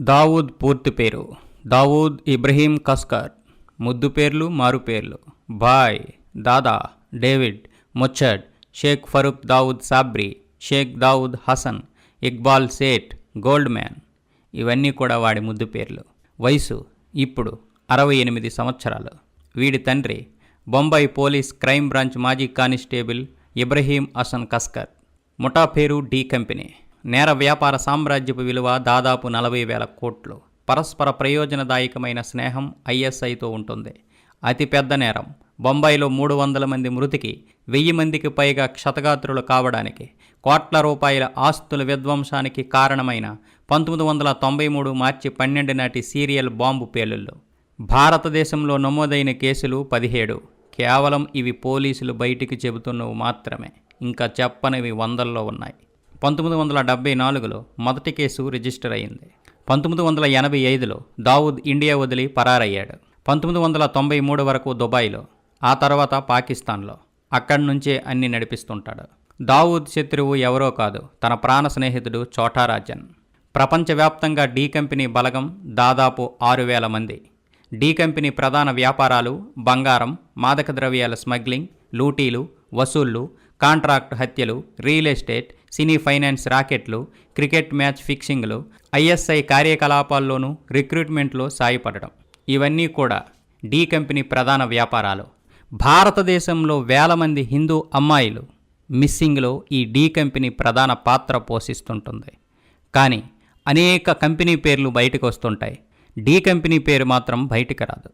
దావూద్ పూర్తి పేరు. దావూద్ ఇబ్రహీం కస్కర్. ముద్దు పేర్లు మారు పేర్లు. Bhai Dada David Mucchad Sheikh Farooq Dawood Sabri Sheikh Dawood Hasan Iqbal Seth gold man. ఇవన్నీ కూడా వాడి ముద్దు పేర్లు. వయసు ఇప్పుడు అరవై ఎనిమిది సంవత్సరాలు. వీడి తండ్రి బొంబాయి పోలీస్ క్రైమ్ బ్రాంచ్ మాజీ కానిస్టేబుల్ ఇబ్రహీం హసన్ కస్కర్. ముఠా పేరు డి కంపెనీ. నేర వ్యాపార సామ్రాజ్యపు విలువ దాదాపు నలభై వేల కోట్లు. పరస్పర ప్రయోజనదాయకమైన స్నేహం ఐఎస్ఐతో ఉంటుంది. అతిపెద్ద నేరం. బొంబాయిలో మూడు వందల మంది మృతికి వెయ్యి మందికి పైగా క్షతగాత్రులు కావడానికి కోట్ల రూపాయల ఆస్తుల విధ్వంసానికి కారణమైన పంతొమ్మిది వందల తొంభై మూడు మార్చి పన్నెండు నాటి సీరియల్ బాంబు పేలుళ్ళు. భారతదేశంలో నమోదైన కేసులు పదిహేడు. కేవలం ఇవి పోలీసులు బయటికి చెబుతున్నవి మాత్రమే. ఇంకా చెప్పనివి వందల్లో ఉన్నాయి. పంతొమ్మిది వందల డెబ్బై నాలుగులో మొదటి కేసు రిజిస్టర్ అయింది. పంతొమ్మిది వందల ఎనభై ఐదులో దావూద్ ఇండియా వదిలి పరారయ్యాడు. పంతొమ్మిది వందల తొంభై మూడు వరకు దుబాయ్లో ఆ తర్వాత పాకిస్తాన్లో అక్కడి నుంచే అన్ని నడిపిస్తుంటాడు. దావూద్ శత్రువు ఎవరో కాదు తన ప్రాణ స్నేహితుడు చోటారాజన్. ప్రపంచవ్యాప్తంగా డీ కంపెనీ బలగం దాదాపు ఆరు వేల మంది. డీ కంపెనీ ప్రధాన వ్యాపారాలు బంగారం మాదక ద్రవ్యాల స్మగ్లింగ్ లూటీలు వసూళ్ళు కాంట్రాక్ట్ హత్యలు రియల్ ఎస్టేట్ సినీ ఫైనాన్స్ రాకెట్లు క్రికెట్ మ్యాచ్ ఫిక్సింగ్లు ఐఎస్ఐ కార్యకలాపాల్లోనూ రిక్రూట్మెంట్లో సాయపడటం. ఇవన్నీ కూడా డీ కంపెనీ ప్రధాన వ్యాపారాలు. భారతదేశంలో వేల మంది హిందూ అమ్మాయిలు మిస్సింగ్లో ఈ డీ కంపెనీ ప్రధాన పాత్ర పోషిస్తుంటుంది. కానీ అనేక కంపెనీ పేర్లు బయటకు వస్తుంటాయి. డీ కంపెనీ పేరు మాత్రం బయటికి రాదు.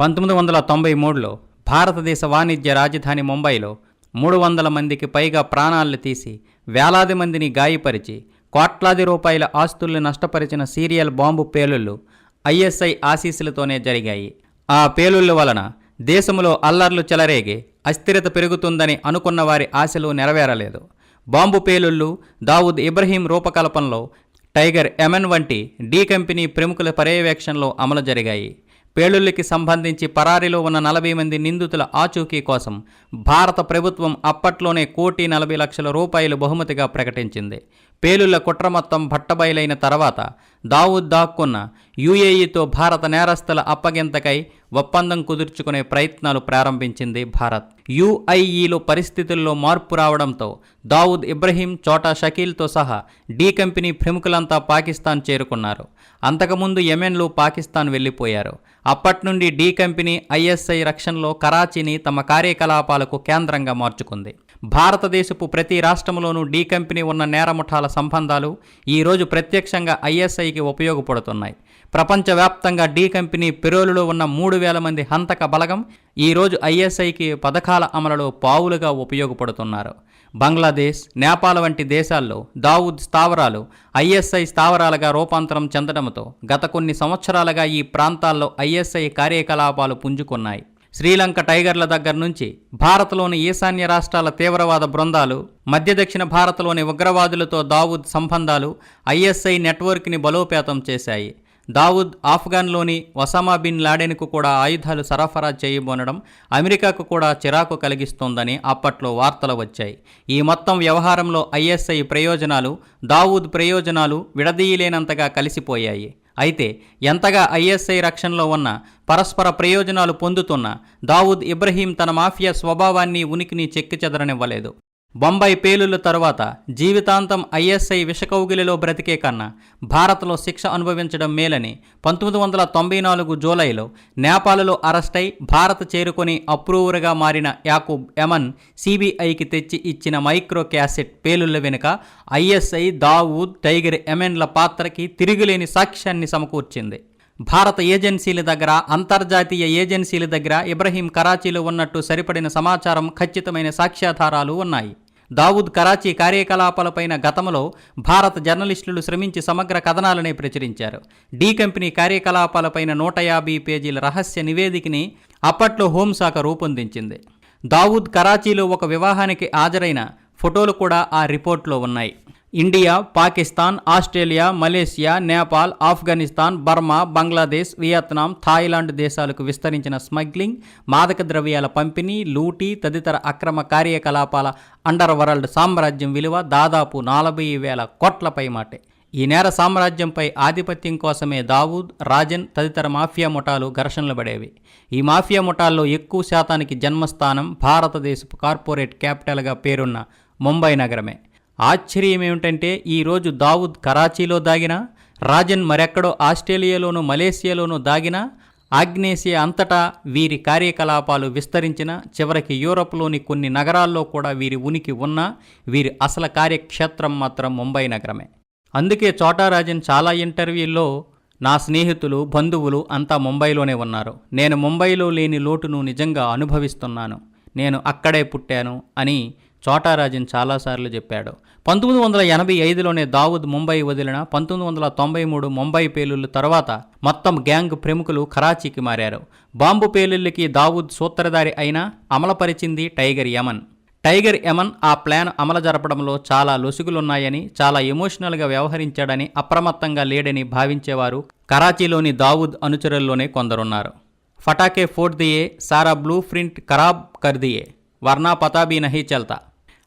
పంతొమ్మిది వందల తొంభై మూడులో భారతదేశ వాణిజ్య రాజధాని ముంబైలో మూడు వందల మందికి పైగా ప్రాణాలు తీసి వేలాది మందిని గాయపరిచి కోట్లాది రూపాయల ఆస్తుల్ని నష్టపరిచిన సీరియల్ బాంబు పేలుళ్ళు ఐఎస్ఐ ఆశీస్సులతోనే జరిగాయి. ఆ పేలుళ్ళ వలన దేశంలో అల్లర్లు చెలరేగి అస్థిరత పెరుగుతుందని అనుకున్న వారి ఆశలు నెరవేరలేదు. బాంబు పేలుళ్ళు దావుద్ ఇబ్రహీం రూపకల్పనలో టైగర్ ఎమెన్ వంటి డీ కంపెనీ ప్రముఖుల పర్యవేక్షణలో అమలు జరిగాయి. పేలుళ్ళకి సంబంధించి పరారీలో ఉన్న నలభై మంది నిందితుల ఆచూకీ కోసం భారత ప్రభుత్వం అప్పట్లోనే కోటి నలభై లక్షల రూపాయలు బహుమతిగా ప్రకటించింది. పేలుళ్ళ కుట్ర మొత్తం భట్టబయలైన తర్వాత దావూద్ దాక్కున్న యుఏఈతో భారత నేరస్తుల అప్పగింతకై ఒప్పందం కుదుర్చుకునే ప్రయత్నాలు ప్రారంభించింది భారత్. యుఐఈలో పరిస్థితుల్లో మార్పు రావడంతో దావూద్ ఇబ్రహీం చోటా షకీల్తో సహా డీ కంపెనీ ప్రముఖులంతా పాకిస్తాన్ చేరుకున్నారు. అంతకుముందు యెమెన్లో పాకిస్తాన్ వెళ్ళిపోయారు. అప్పటి నుండి డీ కంపెనీ ఐఎస్ఐ రక్షణలో కరాచీని తమ కార్యకలాపాలకు కేంద్రంగా మార్చుకుంది. భారతదేశపు ప్రతి రాష్ట్రంలోనూ డీ కంపెనీ ఉన్న నేరముఠాల సంబంధాలు ఈరోజు ప్రత్యక్షంగా ఐఎస్ఐకి ఉపయోగపడుతున్నాయి. ప్రపంచవ్యాప్తంగా డీ కంపెనీ పెరోలులో ఉన్న మూడు వేల మంది హంతక బలగం ఈరోజు ఐఎస్ఐకి పథకాల అమలులో పావులుగా ఉపయోగపడుతున్నారు. బంగ్లాదేశ్ నేపాల్ వంటి దేశాల్లో దావుద్ స్థావరాలు ఐఎస్ఐ స్థావరాలుగా రూపాంతరం చెందడంతో గత కొన్ని సంవత్సరాలుగా ఈ ప్రాంతాల్లో ఐఎస్ఐ కార్యకలాపాలు పుంజుకున్నాయి. శ్రీలంక టైగర్ల దగ్గర నుంచి భారత్లోని ఈశాన్య రాష్ట్రాల తీవ్రవాద బృందాలు మధ్య దక్షిణ భారత్లోని ఉగ్రవాదులతో దావూద్ సంబంధాలు ఐఎస్ఐ నెట్వర్క్ని బలోపేతం చేశాయి. దావూద్ ఆఫ్ఘన్లోని ఒసామా బిన్ లాడెన్కు కూడా ఆయుధాలు సరఫరా చేయబోనడం అమెరికాకు కూడా చిరాకు కలిగిస్తోందని అప్పట్లో వార్తలు వచ్చాయి. ఈ మొత్తం వ్యవహారంలో ఐఎస్ఐ ప్రయోజనాలు దావూద్ ప్రయోజనాలు విడదీయలేనంతగా కలిసిపోయాయి. అయితే ఎంతగా ఐఎస్ఐ రక్షణలో ఉన్న పరస్పర ప్రయోజనాలు పొందుతున్న దావూద్ ఇబ్రహీం తన మాఫియా స్వభావాన్ని ఉనికిని చెక్కిచెదరనివ్వలేదు బొంబాయి పేలుల తరువాత జీవితాంతం ఐఎస్ఐ విషకౌగిలిలో బ్రతికే కన్నా భారత్లో శిక్ష అనుభవించడం మేలని పంతొమ్మిది వందల తొంభై నాలుగు జూలైలో నేపాల్లో అరెస్టై భారత్ చేరుకొని అప్రూవర్గా మారిన యాకూబ్ ఎమన్ సిబిఐకి తెచ్చి ఇచ్చిన మైక్రో క్యాసెట్ పేలుళ్ళ వెనుక ఐఎస్ఐ దావూద్ టైగర్ ఎమెన్ల పాత్రకి తిరుగులేని సాక్ష్యాన్ని సమకూర్చింది. భారత ఏజెన్సీల దగ్గర అంతర్జాతీయ ఏజెన్సీల దగ్గర ఇబ్రహీం కరాచీలో ఉన్నట్టు సరిపడిన సమాచారం ఖచ్చితమైన సాక్ష్యాధారాలు ఉన్నాయి. దావూద్ కరాచీ కార్యకలాపాలపైన గతంలో భారత జర్నలిస్టులు శ్రమించి సమగ్ర కథనాలనే ప్రచురించారు. డీ కంపెనీ కార్యకలాపాలపైన నూట యాభై పేజీల రహస్య నివేదికని అప్పట్లో హోంశాఖ రూపొందించింది. దావూద్ కరాచీలో ఒక వివాహానికి హాజరైన ఫోటోలు కూడా ఆ రిపోర్ట్లో ఉన్నాయి. India Pakistan Australia Malaysia Nepal Afghanistan Burma Bangladesh Vietnam Thailand దేశాలకు విస్తరించిన స్మగ్లింగ్ మాదక ద్రవ్యాల పంపిణీ లూటీ తదితర అక్రమ కార్యకలాపాల అండర్ వరల్డ్ సామ్రాజ్యం విలువ దాదాపు నలభై వేల కోట్లపై మాటే. ఈ నేర సామ్రాజ్యంపై ఆధిపత్యం కోసమే దావూద్ రాజన్ తదితర మాఫియా ముఠాలు ఘర్షణలు పడేవి. ఈ మాఫియా ముఠాల్లో ఎక్కువ శాతానికి జన్మస్థానం భారతదేశపు కార్పొరేట్ క్యాపిటల్గా పేరున్న ముంబై నగరమే. ఆశ్చర్యం ఏమిటంటే ఈరోజు దావూద్ కరాచీలో దాగినా రాజన్ మరెక్కడో ఆస్ట్రేలియాలోనూ మలేసియాలోనూ దాగినా ఆగ్నేసియా అంతటా వీరి కార్యకలాపాలు విస్తరించిన చివరికి యూరప్లోని కొన్ని నగరాల్లో కూడా వీరి ఉనికి ఉన్నా వీరి అసలు కార్యక్షేత్రం మాత్రం ముంబై నగరమే. అందుకే చోటారాజన్ చాలా ఇంటర్వ్యూల్లో నా స్నేహితులు బంధువులు అంతా ముంబైలోనే ఉన్నారు. నేను ముంబైలో లేని లోటును నిజంగా అనుభవిస్తున్నాను. నేను అక్కడే పుట్టాను అని చోటారాజన్ చాలాసార్లు చెప్పాడు. పంతొమ్మిది వందల ఎనభై ఐదులోనే దావుద్ ముంబై వదిలిన పంతొమ్మిది వందల తొంభై మూడు ముంబై పేలుళ్ళ తర్వాత మొత్తం గ్యాంగ్ ప్రముఖులు కరాచీకి మారారు. బాంబు పేలుళ్ళకి దావూద్ సూత్రధారి అయినా అమలపరిచింది టైగర్ యమన్. టైగర్ యమన్ ఆ ప్లాన్ అమలు జరపడంలో చాలా లొసుగులున్నాయని చాలా ఎమోషనల్గా వ్యవహరించాడని అప్రమత్తంగా లేడని భావించేవారు కరాచీలోని దావూద్ అనుచరుల్లోనే కొందరున్నారు. ఫటాకే ఫోర్ట్ దియే సారా బ్లూ ప్రింట్ ఖరాబ్ కర్దియే. వర్ణా పతాబీ నహీ చల్తా.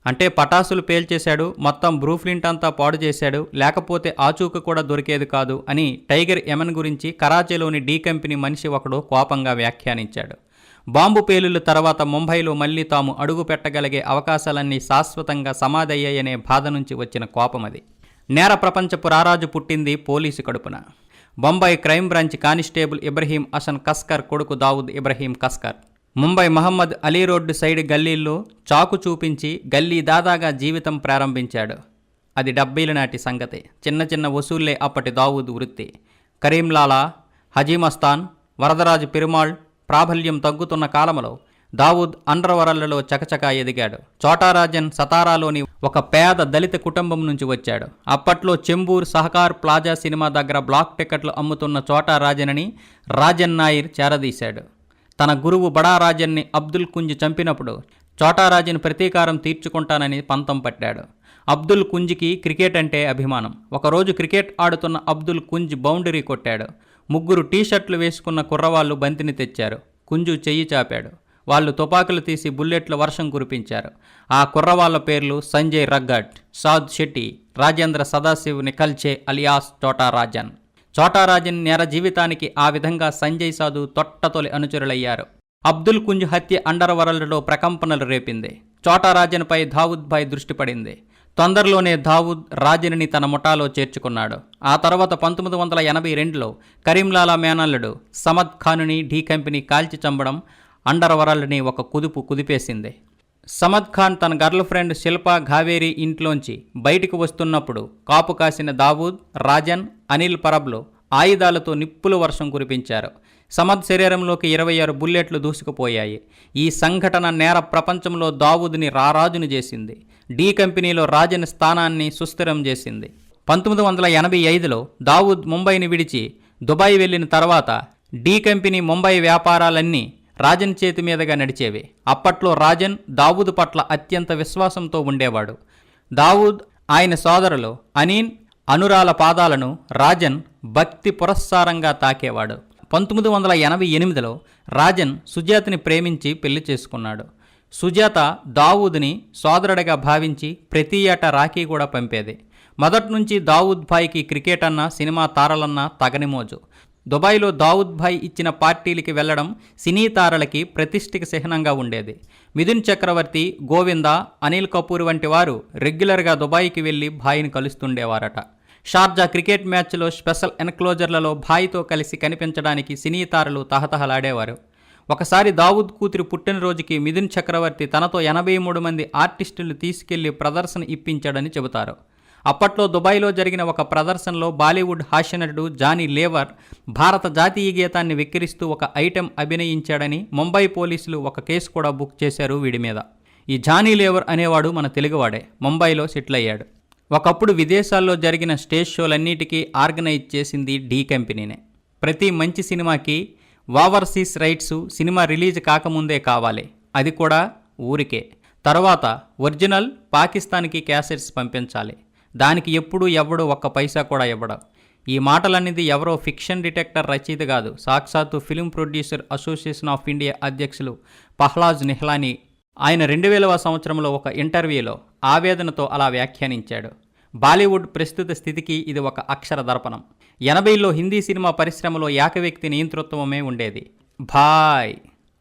అంటే పటాసులు పేల్చేశాడు మొత్తం బ్రూఫ్లింట్ అంతా పాడు చేశాడు లేకపోతే ఆచూక కూడా దొరికేది కాదు అని టైగర్ ఎమన్ గురించి కరాచీలోని డీ కంపెనీ మనిషి ఒకడు కోపంగా వ్యాఖ్యానించాడు. బాంబు పేలుల తర్వాత ముంబైలో మళ్ళీ తాము అడుగు పెట్టగలిగే అవకాశాలన్నీ శాశ్వతంగా సమాధయ్యాయనే బాధ నుంచి వచ్చిన కోపం అది. నేర ప్రపంచపు రారాజు పుట్టింది పోలీసు కడుపున. Bombay crime branch constable Ibrahim Hasan Kaskar కొడుకు దావుద్ ఇబ్రహీం కస్కర్. ముంబై మహమ్మద్ అలీ రోడ్డు సైడ్ గల్లీల్లో చాకు చూపించి గల్లీ దాదాగా జీవితం ప్రారంభించాడు. అది డెబ్బైల నాటి సంగతి. చిన్న చిన్న వసూళ్ళే అప్పటి దావూద్ వృత్తి. కరీంలాలా హజీమస్తాన్ వరదరాజు పెరుమాళ్ ప్రాబల్యం తగ్గుతున్న కాలంలో దావూద్ అండర్వరల్లలో చకచకా ఎదిగాడు. చోటారాజన్ సతారాలోని ఒక పేద దళిత కుటుంబం నుంచి వచ్చాడు. అప్పట్లో చెంబూర్ సహకార్ ప్లాజా సినిమా దగ్గర బ్లాక్ టికెట్లు అమ్ముతున్న చోటారాజన్ని రాజన్ నాయర్ చేరదీశాడు. తన గురువు బడా రాజన్ని అబ్దుల్ కుంజ్ చంపినప్పుడు చోటారాజుని ప్రతీకారం తీర్చుకుంటానని పంతం పట్టాడు. అబ్దుల్ కుంజ్కి క్రికెట్ అంటే అభిమానం. ఒకరోజు క్రికెట్ ఆడుతున్న అబ్దుల్ కుంజ్ బౌండరీ కొట్టాడు. ముగ్గురు టీషర్ట్లు వేసుకున్న కుర్రవాళ్ళు బంతిని తెచ్చారు. కుంజు చెయ్యి చాపాడు. వాళ్ళు తుపాకులు తీసి బుల్లెట్ల వర్షం కురిపించారు. ఆ కుర్రవాళ్ళ పేర్లు సంజయ్ రగ్గట్ సాద్ శెట్టి రాజేంద్ర సదాశివ్ నికల్చే అలియాస్ చోటారాజన్. చోటారాజన్ నేర జీవితానికి ఆ విధంగా సంజయ్ సాధు తొట్టతొలి అనుచరులయ్యారు. అబ్దుల్ కుంజ్ హత్య అండర్ వరల్డ్లో ప్రకంపనలు రేపింది. చోటారాజన్పై దావుద్ భాయ్ దృష్టి పడింది. తొందరలోనే దావుద్ రాజనిని తన ముఠాలో చేర్చుకున్నాడు. ఆ తర్వాత పంతొమ్మిది వందల ఎనభై రెండులో కరీంలాలా మేనల్లుడు సమద్ ఖానుని ఢీ కంపెనీ కాల్చి చంపడం అండర్ వరల్డ్ని ఒక కుదుపు కుదిపేసింది. సమద్ ఖాన్ తన గర్ల్ ఫ్రెండ్ శిల్పా ఘావేరి ఇంట్లోంచి బయటికి వస్తున్నప్పుడు కాపు కాసిన దావూద్ రాజన్ అనిల్ పరబ్లు ఆయుధాలతో నిప్పుల వర్షం కురిపించారు. సమద్ శరీరంలోకి ఇరవై ఆరు బుల్లెట్లు దూసుకుపోయాయి. ఈ సంఘటన నేర ప్రపంచంలో దావూద్ని రారాజును చేసింది. డి కంపెనీలో రాజన్ స్థానాన్ని సుస్థిరం చేసింది. పంతొమ్మిది వందల ఎనభై ఐదులో దావూద్ ముంబైని విడిచి దుబాయ్ వెళ్ళిన తర్వాత డి కంపెనీ ముంబై వ్యాపారాలన్నీ రాజన్ చేతి మీదుగా నడిచేవి. అప్పట్లో రాజన్ దావూద్ పట్ల అత్యంత విశ్వాసంతో ఉండేవాడు. దావూద్ ఆయన సోదరులు అనీన్ అనురాల పాదాలను రాజన్ భక్తి పురస్సారంగా తాకేవాడు. పంతొమ్మిది వందల ఎనభై ఎనిమిదిలో రాజన్ సుజాతని ప్రేమించి పెళ్ళి చేసుకున్నాడు. సుజాత దావూద్ని సోదరుడిగా భావించి ప్రతి ఏటా రాఖీ కూడా పంపేది. మొదటి నుంచి దావూద్ భాయ్కి క్రికెట్ అన్న సినిమా తారలన్నా తగని మోజు దుబాయ్లో దావుద్ భాయ్ ఇచ్చిన పార్టీలకి వెళ్ళడం సినీ తారలకి ప్రతిష్ఠిక చిహ్నంగా ఉండేది. మిథున్ చక్రవర్తి గోవింద అనిల్ కపూర్ వంటి వారు రెగ్యులర్గా దుబాయ్కి వెళ్ళి భాయ్ని కలుస్తుండేవారట. షార్జా క్రికెట్ మ్యాచ్లో స్పెషల్ ఎన్క్లోజర్లలో భాయ్తో కలిసి కనిపించడానికి సినీ తారలు తహతహలాడేవారు. ఒకసారి దావుద్ కూతురి పుట్టినరోజుకి మిథున్ చక్రవర్తి తనతో ఎనభై మూడు మంది ఆర్టిస్టులు తీసుకెళ్ళి ప్రదర్శన ఇప్పించాడని చెబుతారు. అప్పట్లో దుబాయ్లో జరిగిన ఒక ప్రదర్శనలో బాలీవుడ్ హాస్యనటుడు జానీ లేవర్ భారత జాతీయ గీతాన్ని వెక్కిరిస్తూ ఒక ఐటెం అభినయించాడని ముంబై పోలీసులు ఒక కేసు కూడా బుక్ చేశారు వీడి మీద. ఈ జానీ లేవర్ అనేవాడు మన తెలుగువాడే. ముంబైలో సెటిల్ అయ్యాడు. ఒకప్పుడు విదేశాల్లో జరిగిన స్టేజ్ షోలన్నిటికీ ఆర్గనైజ్ చేసింది డీ కంపెనీనే. ప్రతి మంచి సినిమాకి ఓవర్సీస్ రైట్స్ సినిమా రిలీజ్ కాకముందే కావాలి. అది కూడా ఊరికే. తర్వాత ఒరిజినల్ పాకిస్తాన్కి క్యాసెట్స్ పంపించాలి. దానికి ఎప్పుడు ఎవడు ఒక్క పైసా కూడా ఇవ్వడం. ఈ మాటలనేది ఎవరో ఫిక్షన్ డిటెక్టర్ రచయిత కాదు సాక్షాత్తు film producer association of India అధ్యక్షులు పహ్లాజ్ నిహ్లానీ. ఆయన రెండు వేలవ సంవత్సరంలో ఒక ఇంటర్వ్యూలో ఆవేదనతో అలా వ్యాఖ్యానించాడు. బాలీవుడ్ ప్రస్తుత స్థితికి ఇది ఒక అక్షర దర్పణం. ఎనభైలో హిందీ సినిమా పరిశ్రమలో ఏకవ్యక్తి నియంతృత్వమే ఉండేది. భాయ్.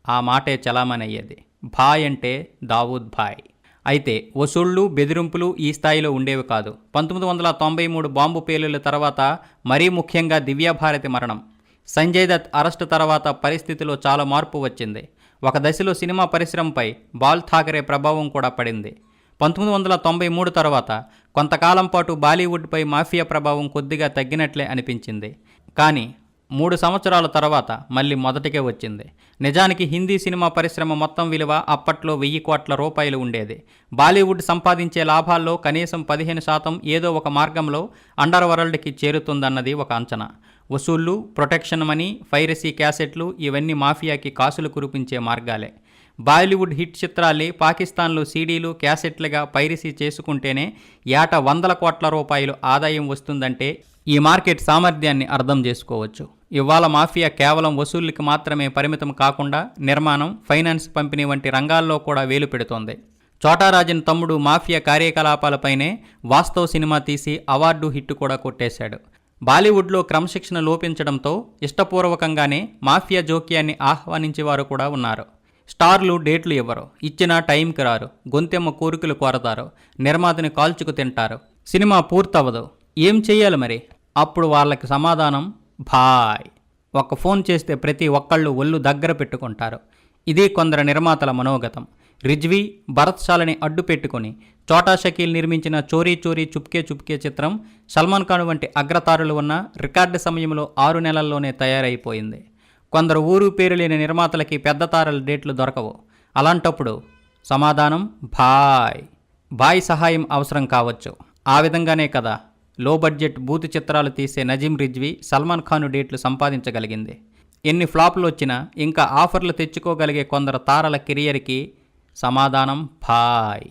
ఆ మాటే చలామణి అయ్యేది. భాయ్ అంటే దావూద్ భాయ్. అయితే వసూళ్ళు బెదిరింపులు ఈ స్థాయిలో ఉండేవి కాదు. పంతొమ్మిది వందల తొంభై మూడు బాంబు పేలుల తర్వాత మరీ ముఖ్యంగా దివ్యాభారతి మరణం. సంజయ్ దత్ అరెస్టు తర్వాత పరిస్థితిలో చాలా మార్పు వచ్చింది. ఒక దశలో సినిమా పరిశ్రమపై బాల్ ఠాకరే ప్రభావం కూడా పడింది. పంతొమ్మిది వందల తొంభై మూడు తర్వాత కొంతకాలం పాటు బాలీవుడ్పై మాఫియా ప్రభావం కొద్దిగా తగ్గినట్లే అనిపించింది. కానీ మూడు సంవత్సరాల తర్వాత మళ్ళీ మొదటికే వచ్చింది. నిజానికి హిందీ సినిమా పరిశ్రమ మొత్తం విలువ అప్పట్లో వెయ్యి కోట్ల రూపాయలు ఉండేది. బాలీవుడ్ సంపాదించే లాభాల్లో కనీసం పదిహేను శాతం ఏదో ఒక మార్గంలో అండర్ వరల్డ్కి చేరుతుందన్నది ఒక అంచనా. వసూళ్ళు ప్రొటెక్షన్ మనీ ఫైరసీ క్యాసెట్లు ఇవన్నీ మాఫియాకి కాసులు కురిపించే మార్గాలే. బాలీవుడ్ హిట్ చిత్రాల్ని పాకిస్తాన్లో సీడీలు క్యాసెట్లుగా పైరసీ చేసుకుంటేనే ఏటా వందల కోట్ల రూపాయలు ఆదాయం వస్తుందంటే ఈ మార్కెట్ సామర్థ్యాన్ని అర్థం చేసుకోవచ్చు. ఇవాళ మాఫియా కేవలం వసూళ్ళకి మాత్రమే పరిమితం కాకుండా నిర్మాణం ఫైనాన్స్ పంపిణీ వంటి రంగాల్లో కూడా వేలు పెడుతోంది. చోటారాజన్ తమ్ముడు మాఫియా కార్యకలాపాలపైనే వాస్తవ సినిమా తీసి అవార్డు హిట్ కూడా కొట్టేశాడు. బాలీవుడ్లో క్రమశిక్షణ లోపించడంతో ఇష్టపూర్వకంగానే మాఫియా జోక్యాన్ని ఆహ్వానించేవారు కూడా ఉన్నారు. స్టార్లు డేట్లు ఇవ్వరు. ఇచ్చిన టైంకి రారు. గొంతెమ్మ కోరికలు కోరతారు. నిర్మాతని కాల్చుకు తింటారు. సినిమా పూర్తవదు ఏం చెయ్యాలి మరి? అప్పుడు వాళ్ళకి సమాధానం భాయ్ ఒక ఫోన్ చేస్తే ప్రతి ఒక్కళ్ళు ఒళ్ళు దగ్గర పెట్టుకుంటారు. ఇది కొందరు నిర్మాతల మనోగతం. రిజ్వీ భరత్శాలని అడ్డు పెట్టుకొని చోటా షకీల్ నిర్మించిన చోరీ చోరీ చుప్కే చుప్కే చిత్రం సల్మాన్ ఖాన్ వంటి అగ్రతారులు ఉన్న రికార్డు సమయంలో ఆరు నెలల్లోనే తయారైపోయింది. కొందరు ఊరు పేరు లేని నిర్మాతలకి పెద్ద తారల డేట్లు దొరకవు. అలాంటప్పుడు సమాధానం భాయ్ బాయ్ సహాయం అవసరం కావచ్చు. ఆ విధంగానే కదా. లో బడ్జెట్ బూతు చిత్రాలు తీసే నజీం రిజ్వీ సల్మాన్ ఖాన్ డేట్లు సంపాదించగలిగింది. ఎన్ని ఫ్లాపులు వచ్చినా ఇంకా ఆఫర్లు తెచ్చుకోగలిగే కొందరు తారల కెరియర్కి సమాధానం భాయ్.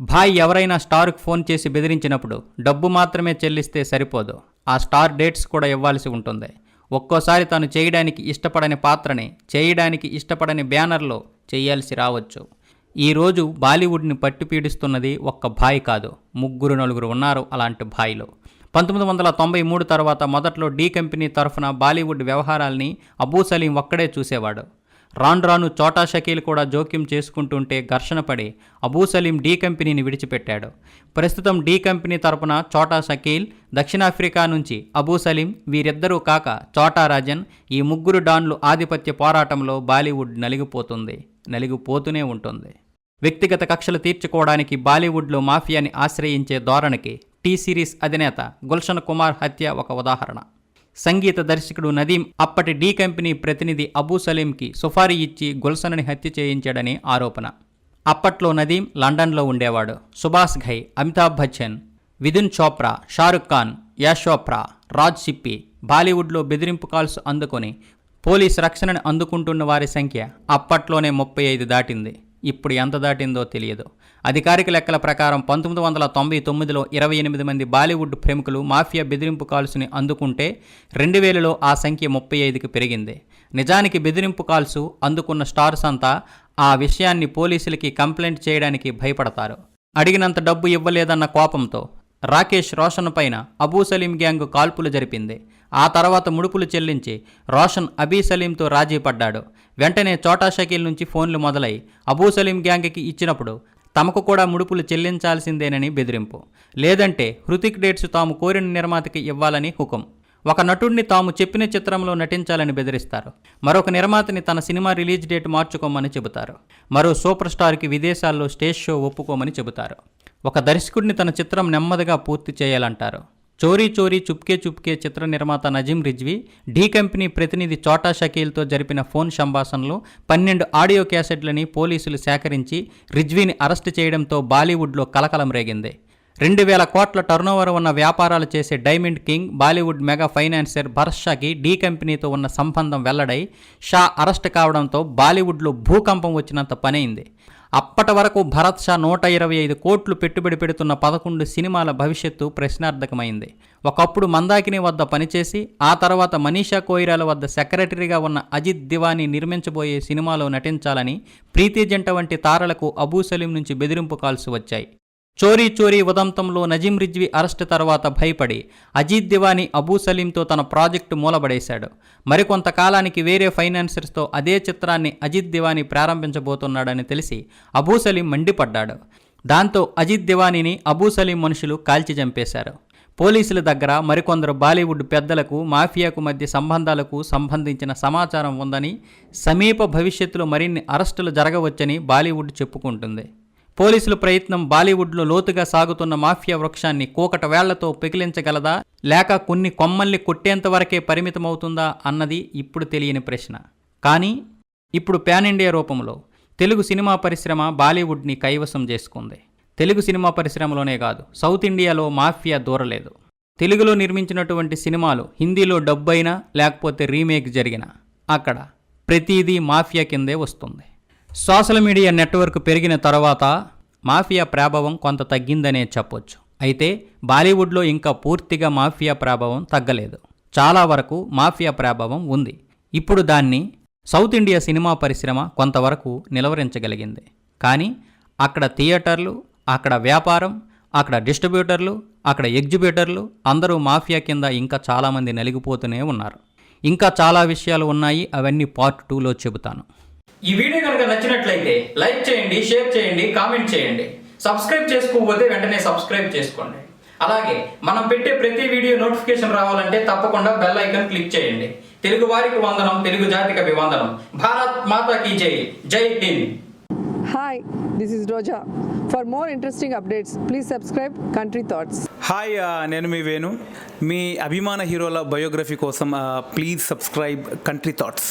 భాయ్ ఎవరైనా స్టార్కు ఫోన్ చేసి బెదిరించినప్పుడు డబ్బు మాత్రమే చెల్లిస్తే సరిపోదు. ఆ స్టార్ డేట్స్ కూడా ఇవ్వాల్సి ఉంటుంది. ఒక్కోసారి తాను చేయడానికి ఇష్టపడని పాత్రని చేయడానికి ఇష్టపడని బ్యానర్లో చేయాల్సి రావచ్చు. ఈరోజు బాలీవుడ్ని పట్టి పీడిస్తున్నది ఒక్క భాయ్ కాదు. ముగ్గురు నలుగురు ఉన్నారు అలాంటి భాయ్లు. పంతొమ్మిది వందల తొంభై మూడు తర్వాత మొదట్లో డీ కంపెనీ తరఫున బాలీవుడ్ వ్యవహారాల్ని అబూ సలీం ఒక్కడే చూసేవాడు. రాను రాను చోటా షకీల్ కూడా జోక్యం చేసుకుంటుంటే ఘర్షణ పడి అబూ సలీం డీ కంపెనీని విడిచిపెట్టాడు. ప్రస్తుతం డీ కంపెనీ తరపున చోటా షకీల్ దక్షిణాఫ్రికా నుంచి అబూ సలీం వీరిద్దరూ కాక చోటా రాజన్ ఈ ముగ్గురు డాన్లు ఆధిపత్య పోరాటంలో బాలీవుడ్ నలిగిపోతుంది నలిగిపోతూనే ఉంటుంది. వ్యక్తిగత కక్షలు తీర్చుకోవడానికి బాలీవుడ్లో మాఫియాని ఆశ్రయించే ధోరణికి టీ సిరీస్ అధినేత గుల్షన్ కుమార్ హత్య ఒక ఉదాహరణ. సంగీత దర్శకుడు నదీం అప్పటి డీ కంపెనీ ప్రతినిధి అబూ సలీంకి సుఫారీ ఇచ్చి గుల్సన్ని హత్య చేయించాడని ఆరోపణ. అప్పట్లో నదీం లండన్లో ఉండేవాడు. సుభాష్ ఘై అమితాబ్ బచ్చన్ విధున్ చోప్రా షారుఖ్ ఖాన్ యశ్ చోప్రా రాజ్ సిప్పి బాలీవుడ్లో బెదిరింపు కాల్స్ అందుకొని పోలీస్ రక్షణను అందుకుంటున్న వారి సంఖ్య అప్పట్లోనే ముప్పై ఐదు దాటింది. ఇప్పుడు ఎంత దాటిందో తెలియదు. అధికారిక లెక్కల ప్రకారం పంతొమ్మిది వందల తొంభై తొమ్మిదిలో ఇరవై ఎనిమిది మంది బాలీవుడ్ ప్రముఖులు మాఫియా బెదిరింపు కాల్స్ని అందుకుంటే రెండు వేలలో ఆ సంఖ్య ముప్పై ఐదుకి పెరిగింది. నిజానికి బెదిరింపు కాల్స్ అందుకున్న స్టార్స్ అంతా ఆ విషయాన్ని పోలీసులకి కంప్లైంట్ చేయడానికి భయపడతారు. అడిగినంత డబ్బు ఇవ్వలేదన్న కోపంతో రాకేష్ రోషన్ పైన అబూ సలీం గ్యాంగ్ కాల్పులు జరిపింది. ఆ తర్వాత ముడుపులు చెల్లించి రోషన్ అబీ సలీంతో రాజీ పడ్డాడు. వెంటనే చోటా షకీల్ నుంచి ఫోన్లు మొదలై అబూ సలీం గ్యాంగ్కి ఇచ్చినప్పుడు తమకు కూడా ముడుపులు చెల్లించాల్సిందేనని బెదిరింపు. లేదంటే హృతిక్ డేట్స్ తాము కోరిన నిర్మాతకి ఇవ్వాలని హుకుం. ఒక నటుడిని తాము చెప్పిన చిత్రంలో నటించాలని బెదిరిస్తారు. మరొక నిర్మాతని తన సినిమా రిలీజ్ డేట్ మార్చుకోమని చెబుతారు. మరో సూపర్ స్టార్కి విదేశాల్లో స్టేజ్ షో ఒప్పుకోమని చెబుతారు. ఒక దర్శకుడిని తన చిత్రం నెమ్మదిగా పూర్తి చేయాలంటారు. చోరీ చోరీ చుప్కే చుప్కే చిత్ర నిర్మాత నజీం రిజ్వీ ఢీ కంపెనీ ప్రతినిధి చోటా షకీల్తో జరిపిన ఫోన్ సంభాషణలో పన్నెండు ఆడియో క్యాసెట్లని పోలీసులు సేకరించి రిజ్వీని అరెస్టు చేయడంతో బాలీవుడ్లో కలకలం రేగింది. రెండు వేల కోట్ల టర్నోవర్ ఉన్న వ్యాపారాలు చేసే diamond king Bollywood mega financer Bharat షాకి D కంపెనీతో ఉన్న సంబంధం వెల్లడై షా అరెస్ట్ కావడంతో బాలీవుడ్లో భూకంపం వచ్చినంత పనైంది. అప్పటి వరకు భరత్ షా నూట ఇరవై ఐదు కోట్లు పెట్టుబడి పెడుతున్న పదకొండు సినిమాల భవిష్యత్తు ప్రశ్నార్థకమైంది. ఒకప్పుడు మందాకిని వద్ద పనిచేసి ఆ తర్వాత మనీషా కోయిరాల వద్ద సెక్రటరీగా ఉన్న అజిత్ దివానీ నిర్మించబోయే సినిమాలో నటించాలని ప్రీతి జంట వంటి తారలకు అబూ సలీం నుంచి బెదిరింపు కాల్స్ వచ్చాయి. చోరీ చోరీ ఉదంతంలో నజీం రిజ్వి అరెస్ట్ తర్వాత భయపడి అజీత్ దివానీ అబూ సలీంతో తన ప్రాజెక్టు మూలబడేశాడు. మరికొంతకాలానికి వేరే ఫైనాన్సర్స్తో అదే చిత్రాన్ని అజిత్ దివానీ ప్రారంభించబోతున్నాడని తెలిసి అబూ సలీం మండిపడ్డాడు. దాంతో అజిత్ దివానీని అబూ సలీం మనుషులు కాల్చి చంపేశారు. పోలీసుల దగ్గర మరికొందరు బాలీవుడ్ పెద్దలకు మాఫియాకు మధ్య సంబంధాలకు సంబంధించిన సమాచారం ఉందని సమీప భవిష్యత్తులో మరిన్ని అరెస్టులు జరగవచ్చని బాలీవుడ్ చెప్పుకుంటుంది. పోలీసుల ప్రయత్నం బాలీవుడ్లో లోతుగా సాగుతున్న మాఫియా వృక్షాన్ని కూకట వేళ్ళతో పెకిలించగలదా? లేక కొన్ని కొమ్మల్ని కొట్టేంత వరకే పరిమితమవుతుందా అన్నది ఇప్పుడు తెలియని ప్రశ్న. కానీ ఇప్పుడు పాన్ ఇండియా రూపంలో తెలుగు సినిమా పరిశ్రమ బాలీవుడ్ని కైవసం చేసుకుంది. తెలుగు సినిమా పరిశ్రమలోనే కాదు సౌత్ ఇండియాలో మాఫియా దూరలేదు. తెలుగులో నిర్మించినటువంటి సినిమాలు హిందీలో డబ్బైనా లేకపోతే రీమేక్ జరిగినా అక్కడ ప్రతిదీ మాఫియా కిందే వస్తుంది. సోషల్ మీడియా నెట్వర్క్ పెరిగిన తర్వాత మాఫియా ప్రభావం కొంత తగ్గిందనే చెప్పొచ్చు. అయితే బాలీవుడ్లో ఇంకా పూర్తిగా మాఫియా ప్రభావం తగ్గలేదు. చాలా వరకు మాఫియా ప్రభావం ఉంది. ఇప్పుడు దాన్ని సౌత్ ఇండియా సినిమా పరిశ్రమ కొంతవరకు నిలవరించగలిగింది. కానీ అక్కడ థియేటర్లు అక్కడ వ్యాపారం అక్కడ డిస్ట్రిబ్యూటర్లు అక్కడ ఎగ్జిబ్యూటర్లు అందరూ మాఫియా కింద ఇంకా చాలామంది నలిగిపోతూనే ఉన్నారు. ఇంకా చాలా విషయాలు ఉన్నాయి. అవన్నీ పార్ట్ టూలో చెబుతాను. ఈ వీడియో కనుక నచ్చినట్లయితే లైక్ చేయండి షేర్ చేయండి కామెంట్ చేయండి. సబ్స్క్రైబ్ చేసుకోకపోతే వెంటనే సబ్స్క్రైబ్ చేసుకోండి. అలాగే మనం పెట్టే ప్రతి వీడియో నోటిఫికేషన్ రావాలంటే తప్పకుండా బెల్ ఐకాన్ క్లిక్ చేయండి. తెలుగు వారికి వందనం తెలుగు జాతికి అభివందనం. భారత్ మాతా కీ జై. జై Hind. Hi, this is Roja. For more interesting updates, please subscribe Country Thoughts. Hi నేను మీ వేణు. మీ అభిమాన హీరోల బయోగ్రఫీ కోసం please subscribe country thoughts